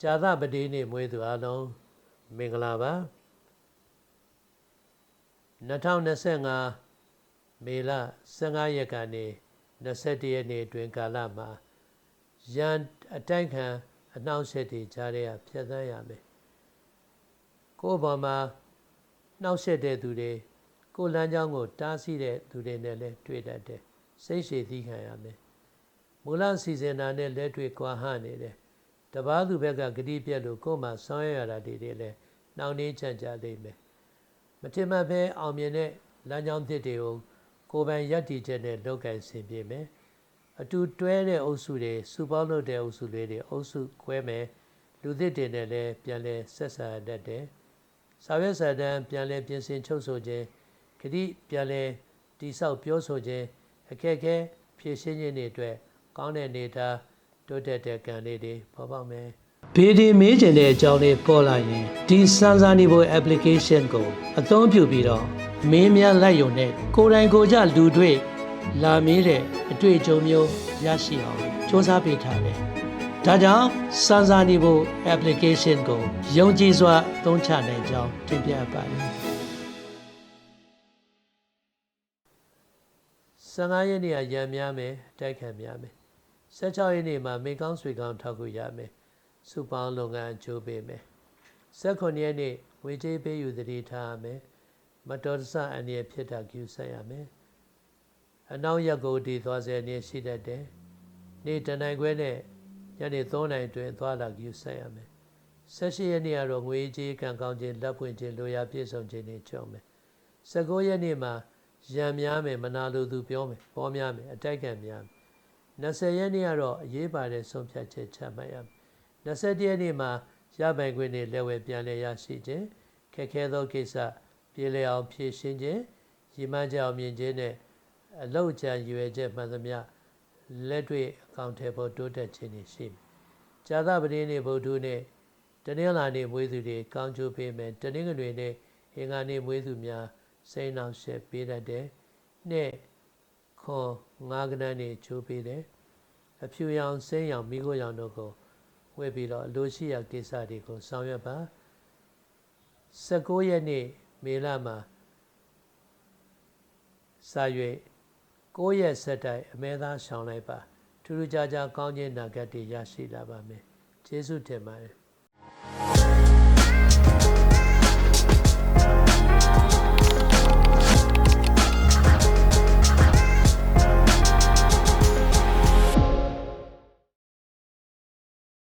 ဇာသပတိနေ့မွေးသူအလုံးမင်္ဂလာပါ2025မေလ15ရက်ကနေ21ရက်နေ့အတွင်းကာလမှာရန်အတိုက်ခံအနှောင့်အယှက်တွေကြားရဖြတ်သန်းရမယ်ကိုယ့်ဘော်မှာနှောက်ယှက်တဲ့သူတွေကိုယ်လမ်းကြောင်းကို တားဆီးတဲ့သူတွေနဲ့လည်းတွေ့တတ်တယ်စိတ်ရှည်သီးခံရမယ်မူလစီစဉ်တာနဲ့လက်တွေ့ကွာဟနေတယ် တပားသူဘက်ကဂတိပြက်လို့ကိုယ်မှဆောင်းရရတာတွေတွေလည်းနှောင့်နှေးချမ်းကြလိမ့်မယ်မထင်မှတ်ပဲအောင်မြင်တဲ့လမ်းကြောင်းသစ်တွေကိုကိုယ်ပိုင်ရည်တည်ချက်နဲ့လုပ်ကင်ဆင်ပြေမယ်အတူတွဲတဲ့အုပ်စုတွေစုပေါင်းလုပ်တဲ့အုပ်စုလေးတွေအုပ်စုခွဲမယ်လူသစ်တွေနဲ့လည်းပြန်လဲဆက်ဆံတတ်တယ်စာရွက်စာတမ်းပြန်လဲပြင်ဆင်ချုပ်ဆိုခြင်းဂတိပြန်လဲတိဆောက်ပြောဆိုခြင်းအခက်အခဲဖြည့်ရှင်းခြင်းတွေအတွက်ကောင်းတဲ့နေသား တိုးတက်တဲ့ကံလေးတွေပေါ်ပေါက်မယ်ဘေဒီမေးကျင်တဲ့အကြောင်းလေးပေါ်လာရင်ဒီစမ်းစာနေဖို့ application ကိုအသုံးပြုပြီးတော့မင်းများလိုက်ရုံနဲ့ကိုယ်တိုင်ကိုယ်ကြလူတွေ့လာမေးတဲ့အတွေ့အကြုံမျိုးရရှိအောင်စ조사ပေးထားတယ်။ဒါကြောင့်စမ်းစာနေဖို့ application ကိုယုံကြည်စွာသုံးချနိုင်ကြောင်းတင်ပြပါတယ်။15ရက်နေ့ကရံများမယ်တိုက်ခံများမယ် 16ရက်နေ့မှာမေကောင်းဆွေကောင်းထောက်ခုရမယ်စုပေါင်းလုပ်ငန်းအကျိုးပေးမယ်18ရက်နေ့ဝေကြေးပေးယူသတိထားရမယ်မတော်တဆအန္တရာယ်ဖြစ်တာကျူဆက်ရမယ်အနောက်ရက်ကိုတည်သွားစေနေရှိတတ်တယ်နေ့တနိုင်ခွဲနဲ့ညနေ3နိုင်တွင်သွားလာကျူဆက်ရမယ်18ရက်နေ့ကတော့ငွေကြေးကံကောင်းခြင်းလက်ပွင့်ခြင်းလိုရာပြည့်စုံခြင်းတွေကြုံမယ်19ရက်နေ့မှာရံများမယ်မနာလိုသူပြောမယ်ပေါ်များမယ်အတိုက်ခံများမယ် 20ရက်နေ့ကတော့အရေးပါတဲ့ဆုံးဖြတ်ချက်ချမှတ်ရမယ်21ရက်နေ့မှာရပိုင်ခွင့်တွေလက်ဝဲပြန်လည်ရရှိခြင်းခက်ခဲသောကိစ္စပြေလည်အောင်ဖြည့်ရှင်းခြင်းရည်မှန်းချက်အောင်မြင်ခြင်းနဲ့အလောက်ချံရွယ်ချက်မှန်သမျှလက်တွေ့အကောင့်ထဲပေါ်တိုးတက်ခြင်းတွေရှိမယ်။ဇာသပတိနေ့ဗုဒ္ဓနေ့တနင်္လာနေ့မွေးသူတွေကောင်းကျိုးပေးမယ်တနင်္ဂနွေနေ့အင်္ဂါနေ့မွေးသူများစိတ်နှောင့်ယှက်ပေးတတ်တယ်။နေ့ ခွန်ငါးကနန်းနေချိုးပေးတယ်။အဖြူရောင်စိမ်းရောင်မိခိုးရောင်တို့ကိုဝဲပြီးတော့အလိုရှိရာကိစ္စတွေကိုဆောင်ရွက်ပါ19ရက်နေ့မေလမှာစာရွက်9ရက်ဆက်တိုက်အမဲသားရှောင်လိုက်ပါထူးထူးခြားခြားကောင်းခြင်းနာဂတ်တွေရရှိလာပါမယ်ကျေးဇူးတင်ပါတယ်